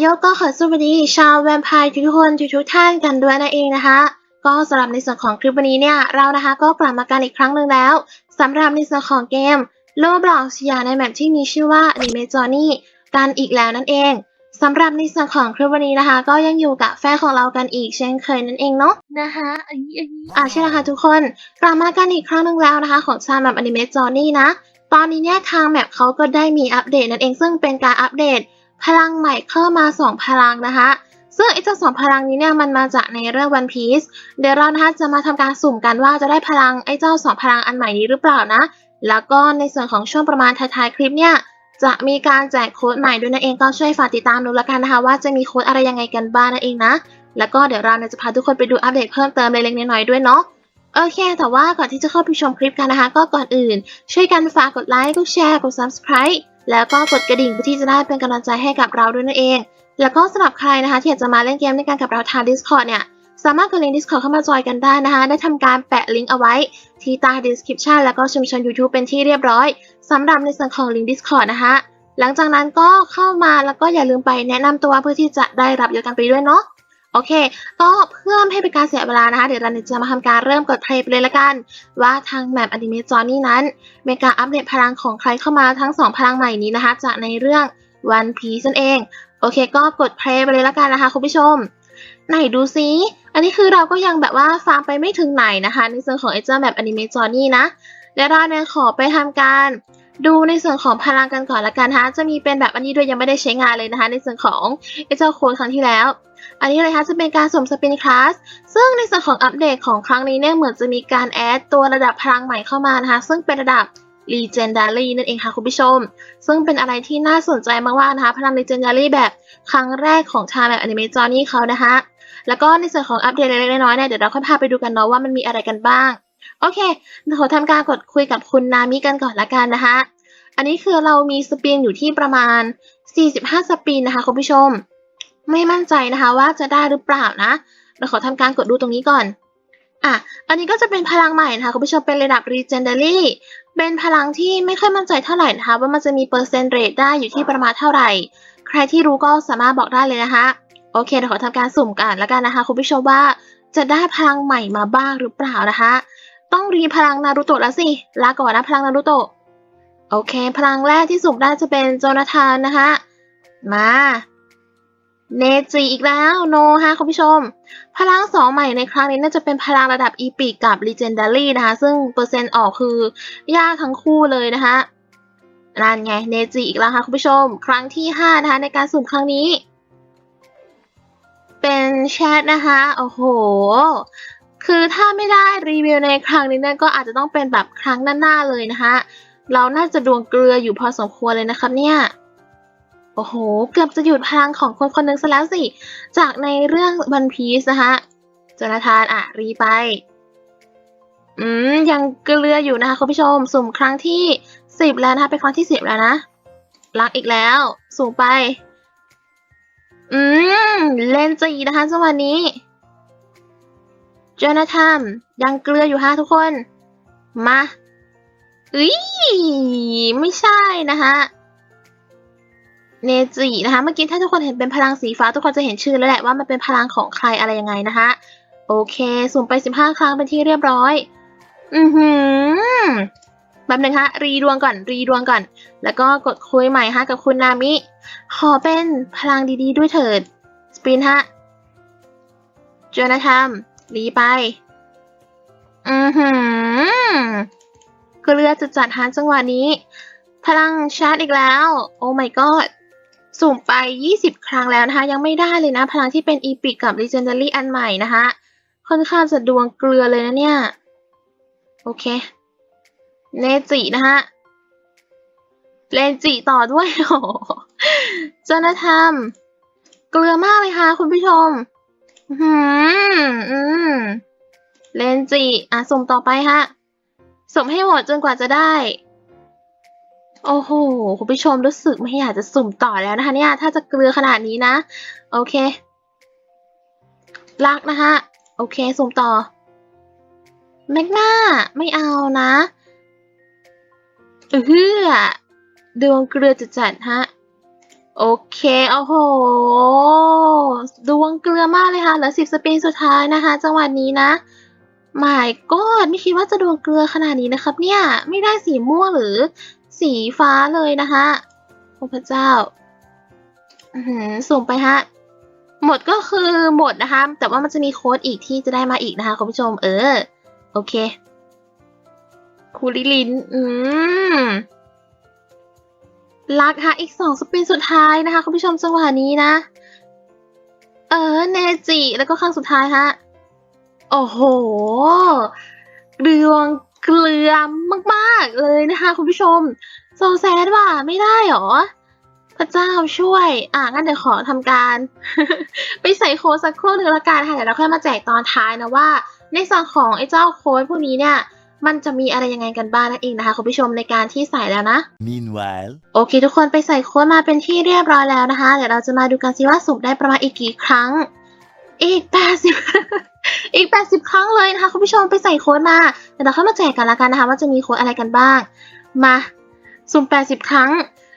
โยกก็ขอสวัสดีชาวแวมไพร์ทุกคนทุกๆท่านกันด้วยนั่นเองนะคะ ก็สำหรับในส่วนของคลิปวันนี้เนี่ยเรานะคะก็กลับมากันอีกครั้งหนึ่งแล้วสำหรับในส่วนของเกมโลบล็อกยาในแมปที่มีชื่อว่า a n i m e j o n y กันอีกแล้วนั่นเองสำหรับในส่วนของคลิปวันนี้นะคะ ก็ยังอยู่กับแฟนของเรากันอีกเช่นเคยนั่นเองเนาะนะคะอันนี้อันนี้อะใช่แล้วค่ะทุกคนกลับมากันอีกครั้งหนึ่งแล้วนะคะ ของชาแมปอนิเมะจอนี่นะตอนนี้เนี่ยทางแมปเขาก็ได้มีอัปเดตนั่นเองซึ่งเป็นการอัปเดต พลังใหม่เข้ามา 2 พลังนะคะ ซึ่งไอ้เจ้าสองพลังนี้เนี่ยมันมาจากในเรื่อง One Piece เดี๋ยวเรานะคะจะมาทำการสุ่มกันว่าจะได้พลังไอ้เจ้าสองพลังอันใหม่นี้หรือเปล่านะ แล้วก็ในส่วนของช่วงประมาณท้ายๆคลิปเนี่ยจะมีการแจกโค้ดใหม่ด้วยนั่นเองก็ช่วยฝากติดตามดูแล้วกันนะคะ ว่าจะมีโค้ดอะไรยังไงกันบ้างนั่นเองนะ แล้วก็เดี๋ยวเราจะพาทุกคนไปดูอัปเดตเพิ่มเติมเล็กๆน้อยๆด้วยเนาะโอเค แต่ว่าก่อนที่จะเข้าไปชมคลิปกันนะคะ ก็ก่อนอื่น ช่วยกันฝากกดไลค์ กดแชร์ กด subscribe แล้วก็กดกระดิ่งเพื่อที่จะได้เป็นกำลังใจให้กับเราด้วยนั่นเอง แล้วก็สำหรับใครนะคะที่อยากจะมาเล่นเกมด้วยกันกับเราทาง Discord เนี่ยสามารถกดลิงก์ Discord เข้ามาจอยกันได้นะคะ ได้ทำการแปะลิงก์เอาไว้ที่ใต้ description แล้วก็ชุมชน YouTube เป็นที่เรียบร้อยสำหรับในส่วนของลิงก์ Discord นะคะ หลังจากนั้นก็เข้ามาแล้วก็อย่าลืมไปแนะนำตัวเพื่อที่จะได้รับยศกันไปด้วยเนาะ โอเค ก็เพื่อไม่ให้เป็นการเสียเวลานะคะ เดี๋ยวเราจะมาทำการเริ่มกดเพลย์ไปเลยละกัน ว่าทางแมปอนิเมะจอนี่นั้นมีการอัปเดตพลังของใครเข้ามาทั้ง 2 พลังใหม่นี้นะคะ จากในเรื่อง One Piece นั่นเอง โอเค ก็กดเพลย์ไปเลยละกันนะคะคุณผู้ชม ไหนดูซิอันนี้คือเราก็ยังแบบว่าฟังไปไม่ถึงไหนนะคะ ในส่วนของไอเจ้าแมปอนิเมะจอนี่นะเดี๋ยวเราเนี่ยขอไปทำการดูในส่วนของพลังกันก่อนละกันนะคะจะมีเป็นแบบอันนี้ด้วยยังไม่ได้ใช้งานเลยนะคะ ในส่วนของไอเจ้าโค้ดครั้งที่แล้ว อันนี้เลยคะจะเป็นการสุ่มสปินคลาสซึ่งในส่วนของอัปเดตของครั้งนี้เนี่ยเหมือนจะมีการแอดตัวระดับพลังใหม่เข้ามานะคะ ซึ่งเป็นระดับ Legendary นั่นเองค่ะคุณผู้ชม ซึ่งเป็นอะไรที่น่าสนใจมากๆนะคะ พลัง Legendary แบบครั้งแรกของทางแบบอนิเมะจอนี่เขานะคะ แล้วก็ในส่วนของอัปเดตเล็กๆน้อยๆเนี่ยเดี๋ยวเราค่อยพาไปดูกันเนาะว่ามันมีอะไรกันบ้าง โอเคเดี๋ยวขอทำการกดคุยกับคุณนามิกันก่อนละกันนะคะ อันนี้คือเรามีสปินอยู่ที่ประมาณ 45 สปินนะคะคุณผู้ชม ไม่มั่นใจนะคะว่าจะได้หรือเปล่านะ เราขอทำการกดดูตรงนี้ก่อน อะ อันนี้ก็จะเป็นพลังใหม่นะคะคุณผู้ชมเป็นระดับ Legendary เป็นพลังที่ไม่ค่อยมั่นใจเท่าไหร่นะคะ ว่ามันจะมีเปอร์เซ็นต์เรทได้อยู่ที่ประมาณเท่าไหร่ ใครที่รู้ก็สามารถบอกได้เลยนะคะ โอเคเดี๋ยวขอทำการสุ่มกันแล้วกันนะคะคุณผู้ชมว่าจะได้พลังใหม่มาบ้างหรือเปล่านะคะ ต้องรีพลังนารูโตะแล้วสิ ลาก่อนนะพลังนารูโตะ โอเค พลังแรกที่สุ่มได้จะเป็นโจนาธานนะคะ มา เนจิอีกแล้วโนฮะคุณผู้ชม พลังสองใหม่ในครั้งนี้น่าจะเป็นพลังระดับอีพิกกับ Legendary นะคะ ซึ่งเปอร์เซ็นต์ออกคือยากทั้งคู่เลยนะคะนั่นไงเนจิอีกแล้วค่ะคุณผู้ชม ครั้งที่ 5 นะคะ ในการสุ่มครั้งนี้ เป็นแชทนะคะ โอ้โห คือถ้าไม่ได้รีวิวในครั้งนี้เนี่ยก็อาจจะต้องเป็นแบบครั้งหน้าๆเลยนะคะ เราน่าจะดวงเกลืออยู่พอสมควรเลยนะครับเนี่ย โอ้โห เกือบจะหยุดพลังของคนคนหนึ่งซะแล้วสิ จากในเรื่องวันพีซนะคะจนาธานอะ รีไป อืม ยังเกลืออยู่นะคะคุณผู้ชม สุ่มครั้งที่สิบแล้วนะคะ เป็นครั้งที่สิบแล้วนะรักอีกแล้วสุ่มไป อืม เลนจีนะคะจังหวะนี้จนาธานยังเกลืออยู่ฮะทุกคน มาอุ้ยไม่ใช่นะคะ เนจินะคะ เมื่อกี้ถ้าทุกคนเห็นเป็นพลังสีฟ้า ทุกคนจะเห็นชื่อแล้วแหละว่ามันเป็นพลังของใครอะไรยังไงนะคะโอเค สุ่มไป 15 ครั้งเป็นที่เรียบร้อย อือหือแบบนึงฮะ รีดวงก่อน รีดวงก่อน แล้วก็กดคุยใหม่ฮะกับคุณนามิ ขอเป็นพลังดีๆด้วยเถิด สปินฮะโจนาธานรีไป อือหือเกลือจะจัดฮะจังหวะนี้ พลังชาร์จอีกแล้ว โอ้ my god สุ่มไป 20 ครั้งแล้วนะคะ ยังไม่ได้เลยนะ พลังที่เป็นอีพิกกับ Legendary อันใหม่นะคะ ค่อนข้างจะดวงเกลือเลยนะเนี่ย โอเค เนจินะฮะเลนจิต่อด้วยโอ้เจานาธรรม เกลือมากเลยค่ะ คุณผู้ชมอืมอืมเลนจิอะสุ่มต่อไปฮะสุ่มให้หมดจนกว่าจะได้ โอ้โห คุณผู้ชมรู้สึกไม่อยากจะสุ่มต่อแล้วนะคะ เนี่ย ถ้าจะเกลือขนาดนี้นะ โอเค รักนะคะโอเค สุ่มต่อ แมกนาไม่เอานะเออฮือดวงเกลือจะจัดฮะ โอเค โอ้โห ดวงเกลือมากเลยค่ะเหลือสิบสปินสุดท้ายนะคะ จังหวะนี้นะหมายก็ไม่คิดว่าจะดวงเกลือขนาดนี้นะครับ เนี่ย ไม่ได้สีม่วงหรือ สีฟ้าเลยนะคะโอ้พระเจ้าอือหือสุ่มไปฮะ หมดก็คือหมดนะคะ แต่ว่ามันจะมีโค้ดอีกที่จะได้มาอีกนะคะคุณผู้ชม เออ โอเคคูลิลิน อืมลักค่ะอีกสองสปินสุดท้ายนะคะคุณผู้ชมจังหวะนี้นะ เออ เนจิ แล้วก็ครั้งสุดท้ายฮะ โอ้โหเรือง เกลือมากๆเลยนะคะ คุณผู้ชมโซแซดว่ะไม่ได้หรอ พระเจ้าช่วย อะงั้นเดี๋ยวขอทำการ ไปใส่โค้ดสักครู่หนึ่งละกันค่ะเดี๋ยวเราค่อยมาแจกตอนท้ายนะว่า ในส่วนของไอ้เจ้าโค้ดพวกนี้เนี่ยมันจะมีอะไรยังไงกันบ้างนั่นเองนะคะคุณผู้ชมในการที่ใส่แล้วนะ Meanwhile, โอเค ทุกคนไปใส่โค้ดมาเป็นที่เรียบร้อยแล้วนะคะ เดี๋ยวเราจะมาดูกันสิว่าสุ่มได้ประมาณอีกกี่ครั้ง อีก80อีก80ครั้งเลยนะคะคุณผู้ชมไปใส่โค้ดมาเดี๋ยวเราค่อยมาแจกกันละกันนะคะว่าจะมีโค้ดอะไรกันบ้าง มาสุ่ม80ครั้ง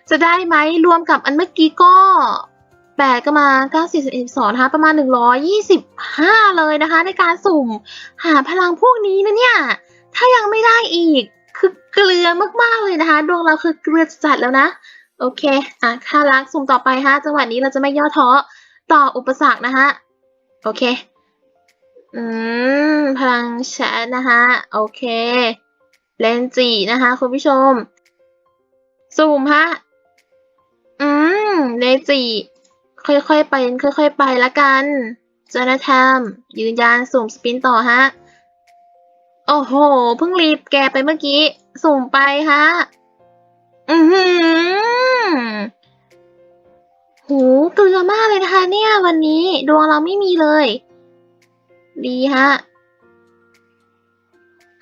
จะได้ไหมรวมกับอันเมื่อกี้ก็8ก็มา9 4 1 2นะคะประมาณ125เลยนะคะ ในการสุ่มหาพลังพวกนี้นะเนี่ย ถ้ายังไม่ได้อีกคือเกลือมากๆเลยนะคะ ดวงเราคือเกลือจัดแล้วนะ โอเค อะค่ารักสุ่มต่อไปฮะจังหวะนี้เราจะไม่ย่อท้อต่ออุปสรรคนะคะ โอเค อืม พลังแชทนะคะ โอเค เลนจีนะคะ คุณผู้ชมสุ่มฮะ อืม เลนจีค่อยๆไป ค่อยๆไปละกันจอนาธามยืนยันสุ่มสปินต่อฮะ โอ้โห เพิ่งรีบแกไปเมื่อกี้ สุ่มไปฮะ อือหือ หูเกลือมากเลยนะคะเนี่ยวันนี้ดวงเราไม่มีเลย ดีฮะ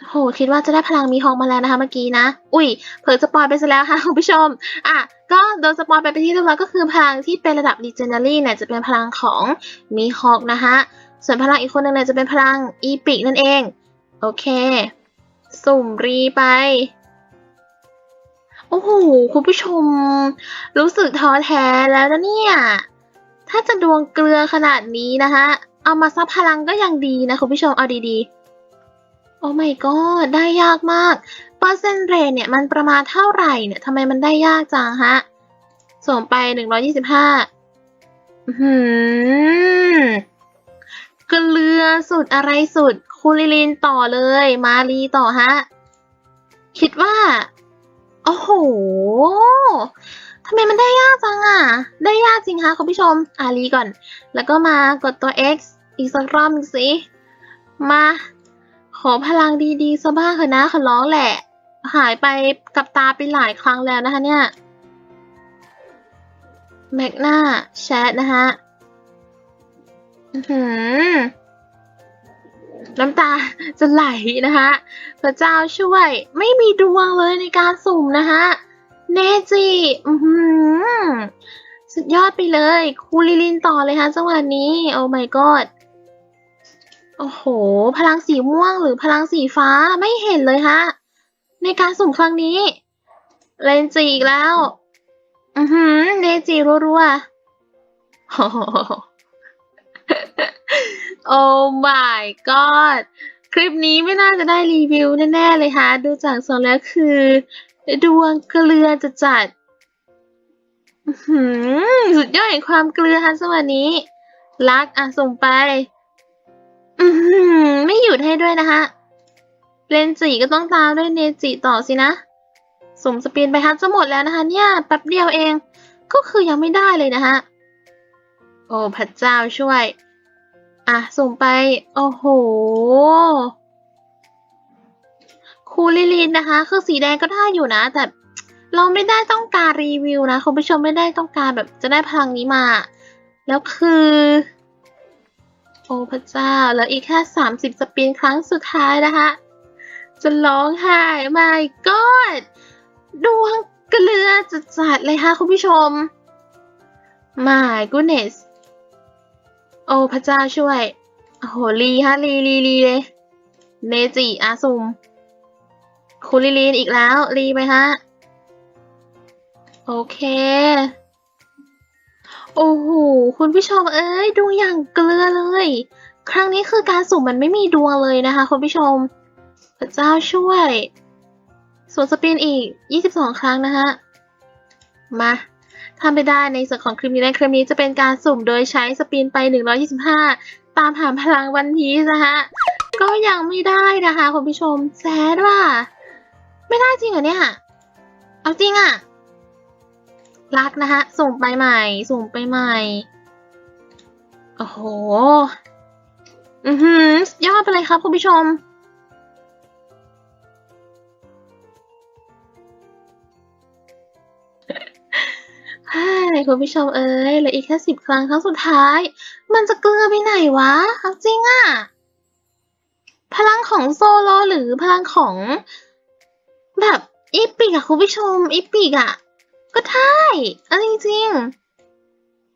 โหคิดว่าจะได้พลังมีฮองมาแล้วนะคะเมื่อกี้นะ อุ้ยเผลอสปอยไปซะแล้วค่ะคุณผู้ชม อะ ก็โดนสปอยไปเป็นที่เรียบร้อยก็คือพลังที่เป็นระดับ Legendary เนี่ยจะเป็นพลังของมีฮอกนะคะส่วนพลังอีกคนหนึ่งเนี่ยจะเป็นพลังอีพิกนั่นเอง โอเค สุ่มรีไป โอ้โห คุณผู้ชม รู้สึกท้อแท้แล้วนะเนี่ย ถ้าจะดวงเกลือขนาดนี้นะคะเอามาซับพลังก็ยังดีนะคุณผู้ชมเอาดีๆ โอ้ my god ได้ยากมาก เปอร์เซ็นต์เรทเนี่ยมันประมาณเท่าไหร่เนี่ยทำไมมันได้ยากจังฮะส่งไป125อื้อหือเกลือสุดอะไรสุด คูลิลินต่อเลย มารีต่อฮะ คิดว่า โอ้โหทำไมมันได้ยากจังอะ ได้ยากจริงคะคุณผู้ชม อารีก่อน แล้วก็มากดตัว X อีกสักรอบหนึงสิ มา ขอพลังดีๆซะบ้างเถอะนะขอร้องแหละ หายไปกับตาไปหลายครั้งแล้วนะคะเนี่ย แมกนาแชทนะคะ อือหือ น้ำตาจะไหลนะคะพระเจ้าช่วยไม่มีดวงเลยในการสุ่มนะคะเนจิอือหือสุดยอดไปเลยคูลิลินต่อเลยค่ะจังหวะนี้ โอ้ my god โอ้โห พลังสีม่วงหรือพลังสีฟ้าไม่เห็นเลยฮะ ในการสุ่มครั้งนี้เลนจีอีกแล้ว อือหือเนจิรัวๆ โอ้ my god คลิปนี้ไม่น่าจะได้รีวิวแน่ๆเลยค่ะดูจากทรงแล้วคือ ดวงเกลือจะจัดสุดยอดแห่งความเกลือค่ะสวัสนี้ รักอะส่งไปไม่หยุดให้ด้วยนะคะเลนจิก็ต้องตามด้วยเนจิต่อสินะสุ่มสปินไปฮัทจะหมดแล้วนะคะ เนี่ยแป๊บเดียวเอง ก็คือยังไม่ได้เลยนะคะโอ้พระเจ้าช่วย อะ สุ่มไป โอ้โห คูลิลินนะคะ คือสีแดงก็ได้อยู่นะ แต่เราไม่ได้ต้องการรีวิวนะ คุณผู้ชมไม่ได้ต้องการแบบจะได้พลังนี้มา แล้วคือ โอ้พระเจ้า แล้วอีกแค่สามสิบสปินครั้งสุดท้ายนะคะ จะร้องไห้ my god ดวงเกลือจะจัดเลยค่ะคุณผู้ชม my goodness โอ้พระเจ้าช่วย โอ้โหรีฮะรีรีรีเลยเนจิอาซุมคูลิลีนอีกแล้วรีไปฮะ โอเค โอ้โห คุณผู้ชมเอ้ยดูอย่างเกลือเลย ครั้งนี้คือการสุ่มมันไม่มีดวงเลยนะคะ คุณผู้ชม พระเจ้าช่วยส่วนสปินอีก 22 ครั้งนะฮะ มา ทำไปได้ในส่วนของคลิปนี้ในคลิปนี้จะเป็นการสุ่มโดยใช้สปินไป 125 ตามหาพลังวันพีซนะคะก็ยังไม่ได้นะคะคุณผู้ชมแซดว่า ไม่ได้จริงเหรอเนี่ย เอาจริงอะรักนะคะส่งไปใหม่ ส่งไปใหม่ โอ้โห อือหือยอดไปเลยครับคุณผู้ชม ใช่คุณผู้ชมเอ้ยเหลืออีกแค่สิบครั้งครั้งสุดท้าย มันจะเกลือไปไหนวะเอาจริงอะพลังของโซโลหรือพลังของ แบบอีปิกอะคุณผู้ชมอีปิกอะก็ได้อันจริง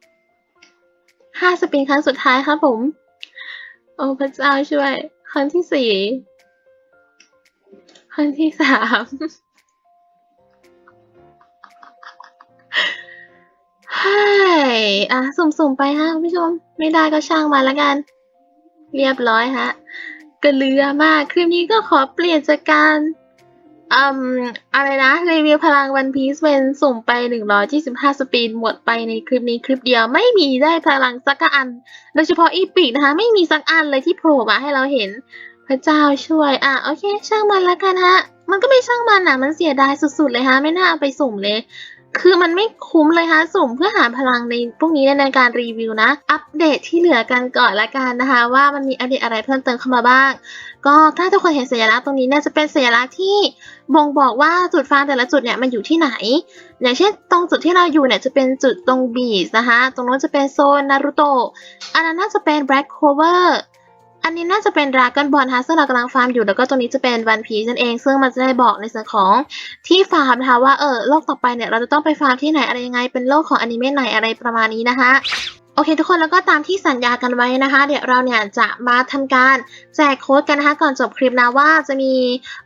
ๆห้าสปินครั้งสุดท้ายครับผม โอ้พระเจ้าช่วย ครั้งที่สี่ครั้งที่สาม อะ สุ่มๆไปฮะคุณผู้ชม ไม่ได้ก็ช่างมาแล้วกัน เรียบร้อยฮะกระเลือมาก คลิปนี้ก็ขอเปลี่ยนจากการอืมอะไรนะรีวิวพลังวันพีซเป็นสุ่มไป 125 สปีดหมดไปในคลิปนี้คลิปเดียวไม่มีได้พลังสักอัน โดยเฉพาะอีปิกนะคะ ไม่มีสักอันเลยที่โผล่มาให้เราเห็น พระเจ้าช่วย อะ โอเค ช่างมันละกันฮะ มันก็ไม่ช่างมันอะ มันเสียดายสุดๆเลยฮะ ไม่น่าเอาไปสุ่มเลย คือมันไม่คุ้มเลยฮะสุ่มเพื่อหาพลังในพวกนี้ในการรีวิวนะ อัปเดตที่เหลือกันก่อนละกันนะคะ ว่ามันมีอัปเดตอะไรเพิ่มเติมเข้ามาบ้าง ก็ถ้าทุกคนเห็นสัญลักษณ์ตรงนี้เนี่ยจะเป็นสัญลักษณ์ที่บ่งบอกว่าจุดฟาร์มแต่ละจุดเนี่ยมันอยู่ที่ไหน อย่างเช่น ตรงจุดที่เราอยู่เนี่ยจะเป็นจุดตรงบีชนะคะ ตรงนู้นจะเป็นโซนนารูโตะอันนั้นน่าจะเป็นแบล็ c โคเวอร์ อันนี้น่าจะเป็นดราก้อนบอลฮะซึ่งเรากำลังฟาร์มอยู่แล้วก็ตรงนี้จะเป็นวันพีซนั่นเอง ซึ่งมันจะได้บอกในส่วนของที่ฟาร์มนะคะว่าเออโลกต่อไปเนี่ยเราจะต้องไปฟาร์มที่ไหนอะไรยังไงเป็นโลกของอนิเมะไหนอะไรประมาณนี้นะคะโอเคทุกคนแล้วก็ตามที่สัญญากันไว้นะคะ เดี๋ยวเราเนี่ยจะมาทำการแจกโค้ดกันนะคะก่อนจบคลิปนะว่าจะมี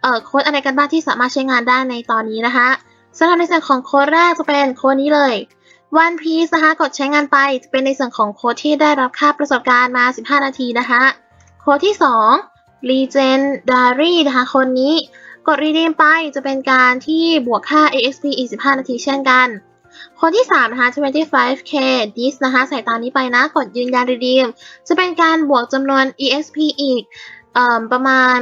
เอ่อโค้ดอะไรกันบ้างที่สามารถใช้งานได้ในตอนนี้นะคะสำหรับในส่วนของโค้ดแรกจะเป็นโค้ดนี้เลย One Piece นะคะกดใช้งานไปจะเป็นในส่วนของโค้ดที่ได้รับค่าประสบการณ์มา 15 นาทีนะคะ ค้ดที่2 Legendary นะคะคนนี้กด redeem ไปจะเป็นการที่บวกค่า AXP อีก 15 นาทีเช่นกันโค้ดที่3นะคะ 25k dis นะคะใส่ตามนี้ไปนะ กดยืนยัน redeem จะเป็นการบวกจำนวน EXP อีกอประมาณ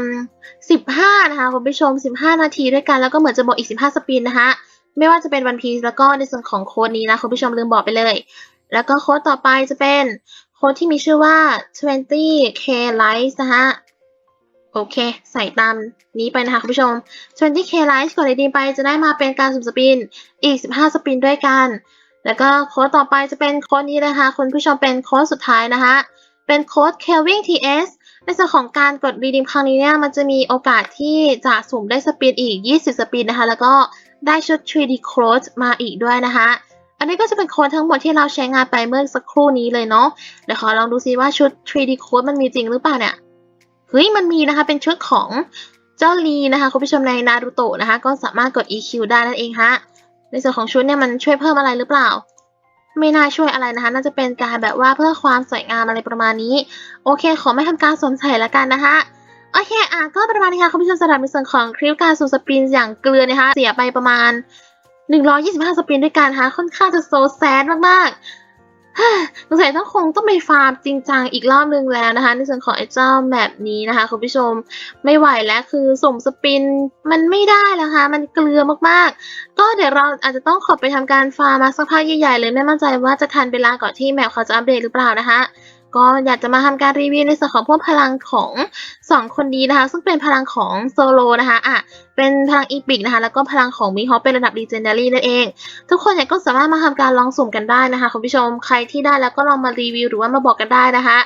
15 นะคะคุณผู้ชม 15 นาทีด้วยกัน แล้วก็เหมือนจะบวกอีก 15 สปินนะคะไม่ว่าจะเป็น One Piece แล้วก็ในส่วนของโค้ดนี้นะคุณผู้ชมลืมบอกไปเลย แล้วก็โค้ดต่อไปจะเป็น ค้ดที่มีชื่อว่า 20k likes นะคะโอเค ใส่ตามนี้ไปนะคะคุณผู้ชม 20k likes กดดีไปจะได้มาเป็นการสุ่มสปิน อีก 15 สปินด้วยกัน แล้วก็โค้ดต่อไปจะเป็นโค้ดนี้นะคะคุณผู้ชมเป็นโค้ดสุดท้ายนะคะเป็นโค้ด Kelvin TS ในส่วนของการกด redeem ครั้งนี้เนี่ยมันจะมีโอกาสที่จะสุ่มได้สปินอีก 20 สปินนะคะ แล้วก็ได้ชุด 3D clothes มาอีกด้วยนะคะ อันนี้ก็จะเป็นโค้ดทั้งหมดที่เราใช้งานไปเมื่อสักครู่นี้เลยเนาะ เดี๋ยวขอลองดูซิว่าชุด 3D code มันมีจริงหรือเปล่าเนี่ย เฮ้ย มันมีนะคะ เป็นชุดของเจ้าลีนะคะ คุณผู้ชมในนารูโตะนะคะ ก็สามารถกด EQ ได้นั่นเองฮะ ในส่วนของชุดเนี่ยมันช่วยเพิ่มอะไรหรือเปล่า ไม่น่าช่วยอะไรนะคะ น่าจะเป็นการแบบว่าเพื่อความสวยงามอะไรประมาณนี้ โอเค ขอไม่ทำการสวมใส่ละกันนะคะโอเค อะ ก็ประมาณนี้ค่ะ คุณผู้ชมสำหรับในส่วนของคลิปการสูสปินอย่างเกลือนะคะ เสียไปประมาณ 125 สปินด้วยกันนะค่อนข้างจะโซแซดมากๆสงสัยต้องคงต้องไปฟาร์มจริงจังอีกรอบนึงแล้วนะคะ ในส่วนของไอ้เจ้าแบบนี้นะคะคุณผู้ชมไม่ไหวแล้วคือส่งสปินมันไม่ได้แล้วค่ะมันเกลือมากๆ ก็เดี๋ยวเราอาจจะต้องขอไปทำการฟาร์มมาสักพักใหญ่ๆเลยไม่มั่นใจว่าจะทันเวลาก่อนที่แมปเขาจะอัปเดตหรือเปล่านะคะ ก็อยากจะมาทำการรีวิวในส่วนของพวกพลังของสองคนนี้นะคะ ซึ่งเป็นพลังของโซโลนะคะอะเป็นพลังอีพิกนะคะ แล้วก็พลังของมิฮอปเป็นระดับ Legendary นั่นเอง ทุกคนเนี่ยก็สามารถมาทำการลองสุ่มกันได้นะคะคุณผู้ชมใครที่ได้แล้วก็ลองมารีวิวหรือว่ามาบอกกันได้นะคะ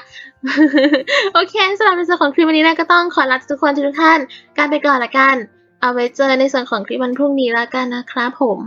โอเคสำหรับในส่วนของคลิปวันนี้นะก็ต้องขอลาทุกคนทุกท่านการไปก่อนละกัน เอาไว้เจอในส่วนของคลิปวันพรุ่งนี้ละกันนะครับผม